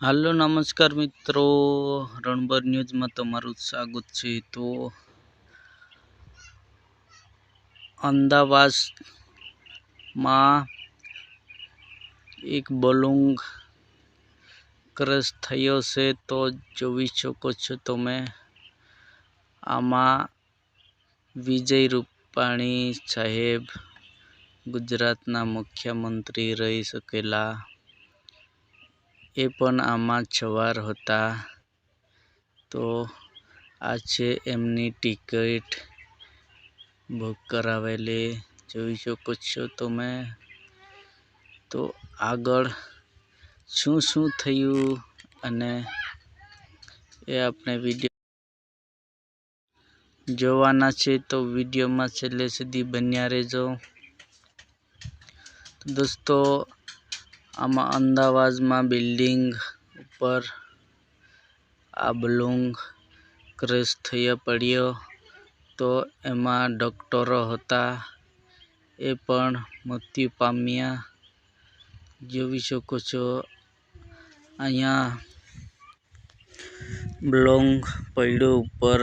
હાલો, નમસ્કાર મિત્રો. રણબર ન્યૂઝમાં તમારું સ્વાગત છે. તો અમદાવાદમાં એક બલુંગ ક્રશ થયો છે. તો જોઈ શકો છો તમે. આમાં વિજય રૂપાણી સાહેબ ગુજરાતના મુખ્યમંત્રી રહી શકેલા. એ પણ આમાં સવાર હતા. તો આ છે એમની ટિકિટ બુક કરાવેલી. જોઈ શકો છો તમે. તો આગળ શું શું થયું અને એ આપણે વીડિયો જોવાના છે તો વિડીયોમાં છેલ્લે સુધી બન્યા રહેજો. દોસ્તો આમાં અમદાવાદમાં બિલ્ડિંગ ઉપર આ બલુંગ ક્રેશ થઈ પડ્યો. તો એમાં ડૉક્ટરો હતા. એ પણ મૃત્યુ પામ્યા. જોઈ શકો છો. અહીંયા બ્લોંગ પડ્યું ઉપર.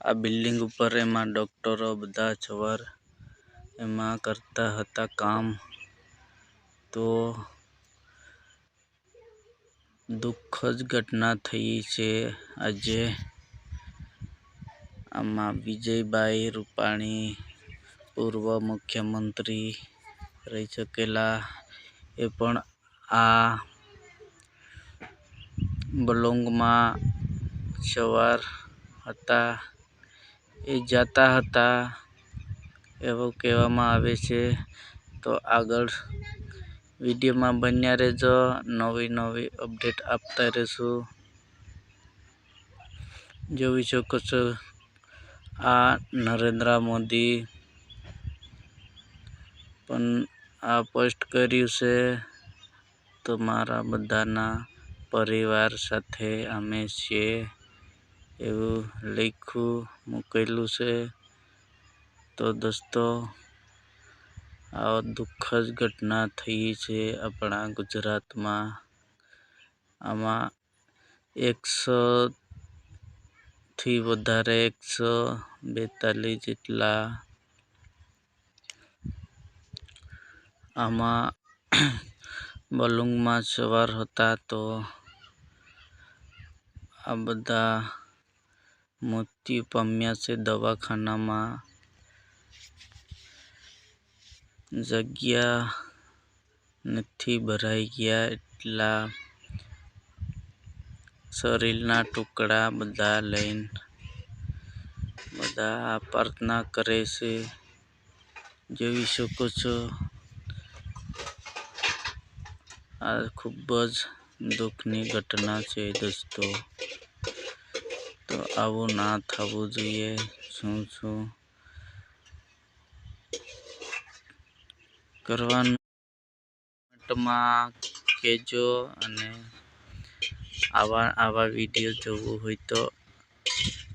આ બિલ્ડિંગ ઉપર એમાં ડૉક્ટરો બધા સવાર એમાં કરતા હતા કામ. તો દુઃખદ ઘટના થઈ છે. આજે આમાં વિજયભાઈ રૂપાણી પૂર્વ મુખ્યમંત્રી રહી શકેલા એ પણ આ બલોંગમાં સવાર હતા. એ જતા હતા, એવું કહેવામાં આવે છે. તો આગળ વિડીયોમાં બન્યા રહેજો. નવી નવી અપડેટ આપતા રહીશું. જોઈ શકો છો આ નરેન્દ્ર મોદી પણ આ પોસ્ટ કર્યું છે. તો મારા બધાના પરિવાર સાથે અમે છીએ એવું લખ્યું, મૂકેલું છે. તો દોસ્તો આ દુઃખદ ઘટના થઈ છે આપણા ગુજરાતમાં. આમાં એકસો થી વધારે, એકસો બેતાલીસ જેટલા આમાં બલુંગમાં સવાર હતા તો આ બધા મૃત્યુ પામ્યા છે દવાખાનામાં. જગ્યા નથી ભરાઈ ગયા એટલા શરીરના ટુકડા બધા લઈને બધા પ્રાર્થના કરે છે. જોઈ શકો છો. આ ખૂબ જ દુઃખની ઘટના છે દોસ્તો. તો આવું ના થવું જોઈએ. શું શું? કરવાનું કહેજો અને આવા આવા વીડિયો જોવું હોય તો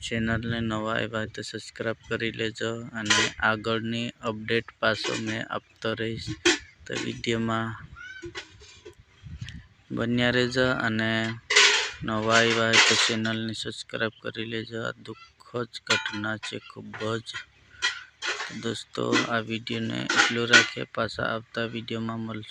ચેનલને નવા એવા તો સબસ્ક્રાઈબ કરી લેજો અને આગળની અપડેટ પાછો મેં આપતો રહીશ. તો વિડીયોમાં બન્યા રહેજો અને નવા એવા તો ચેનલને સબસ્ક્રાઈબ કરી લેજો. દુઃખ જ ઘટના છે, ખૂબ જ. દોસ્તો આ વિડીયોને એટલું રાખીએ પાછા આવતા વિડીયોમાં મળશું.